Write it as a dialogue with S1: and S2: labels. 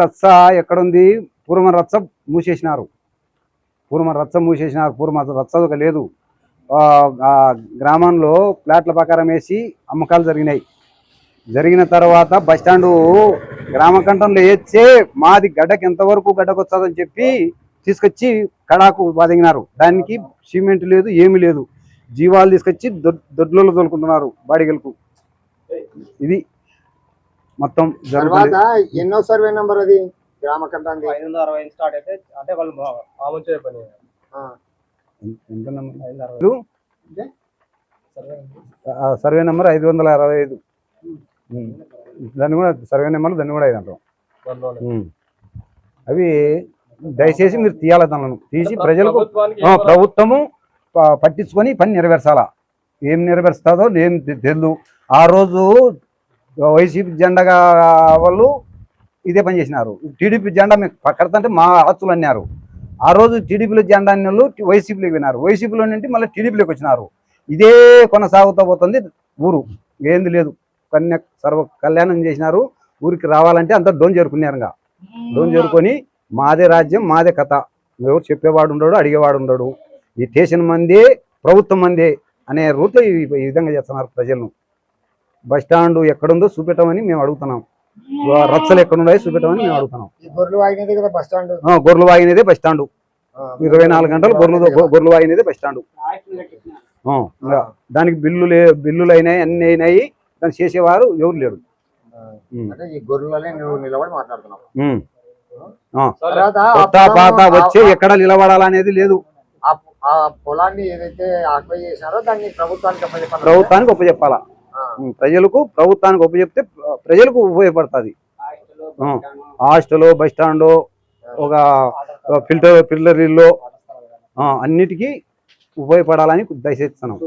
S1: రచ్చ ఎక్కడుంది? పూర్వం రచ్చ మూసేసినారు. పూర్వం రచ్చ మూసేసినారు. పూర్వం రచ్చ ఒక లేదు. గ్రామంలో ప్లాట్ల ప్రకారం వేసి అమ్మకాలు జరిగినాయి. జరిగిన తర్వాత బస్ స్టాండు గ్రామ కంఠంలో వేస్తే మాది గడ్డకి ఎంతవరకు గడ్డకు చెప్పి తీసుకొచ్చి కడాకు బదిగినారు దానికి సిమెంట్ లేదు ఏమీ లేదు. జీవాలు తీసుకొచ్చి దొడ్ దొడ్లలో తోలుకుంటున్నారు బాడిగలకు. ఇది మొత్తం
S2: తర్వాత ఎన్నో సర్వే నంబర్ అది? గ్రామ కంటాంది
S3: ఐదు వందల అరవై స్టార్ట్ అయితే అంటే వాళ్ళు పని.
S1: ఎంత నెంబర్?
S3: సర్వే
S1: ఆ సర్వే నెంబర్ ఐదు వందల అరవై ఐదు. దాన్ని కూడా సర్వే నెంబర్ దాన్ని కూడా ఐదు అంటాం. అవి దయచేసి మీరు తీయాలి దానిలను. తీసి ప్రజలకు ప్రభుత్వము ప- పట్టించుకొని పని నెరవేర్చాలా? ఏం నెరవేరుస్తుందో తె- తెలియదు ఆ రోజు వైసీపీ జెండాగా వాళ్ళు ఇదే పని చేసినారు. టీడీపీ జెండా మీకు పక్కడతంటే మా ఆస్తులు అన్నారు. ఆ రోజు టీడీపీలో జెండా అన్న వాళ్ళు వైసీపీలోకి విన్నారు వైసీపీలో నుండి మళ్ళీ టీడీపీలోకి వచ్చినారు. ఇదే కొనసాగుతూ పోతుంది ఊరు. ఏంది లేదు. కన్య సర్వ కళ్యాణం చేసినారు. ఊరికి రావాలంటే అంతా డోన్ చేరుకున్నారు ఇంకా. డోన్ చేరుకొని మాదే రాజ్యం మాదే కథ. ఎవరు చెప్పేవాడు ఉండడు అడిగేవాడు ఉండడు. ఈ స్టేషన్ మందే ప్రభుత్వం మందే అనే రూట్లో ఈ ఈ విధంగా చేస్తున్నారు ప్రజలను బస్ స్టాండ్ ఎక్కడుందో చూపెట్టమని మేము అడుగుతున్నాం. రచ్చలు ఎక్కడున్నాయో చూపెట్టమని మేము అడుగుతున్నాం.
S2: గొర్రెలు వాగినది కదా బస్ స్టాండ్?
S1: ఇరవై నాలుగు గంటలు గొర్రెలు గొర్రెలు వాగినదే బస్ స్టాండ్. దానికి బిల్లులు బిల్లులు అయినాయి అన్ని అయినాయి. దాన్ని చేసేవారు ఎవరు లేరు. కొత్త పాత వచ్చే ఎక్కడ నిలబడాలనేది లేదు.
S2: పొలాన్ని ఏదైతే ఆక్వై చేసినారో దాన్ని ప్రభుత్వానికి
S1: ప్రభుత్వానికి ఉపజెప్పాలా ప్రజలకు ప్రభుత్వానికి ఉపయోగిస్తే ప్రజలకు ఉపయోగపడుతుంది. హాస్టల్ బస్ స్టాండ్ ఒక ఫిల్టర్ ఫిల్టర్ ఇల్లు అన్నిటికీ ఉపయోగపడాలని దయచేస్తున్నాం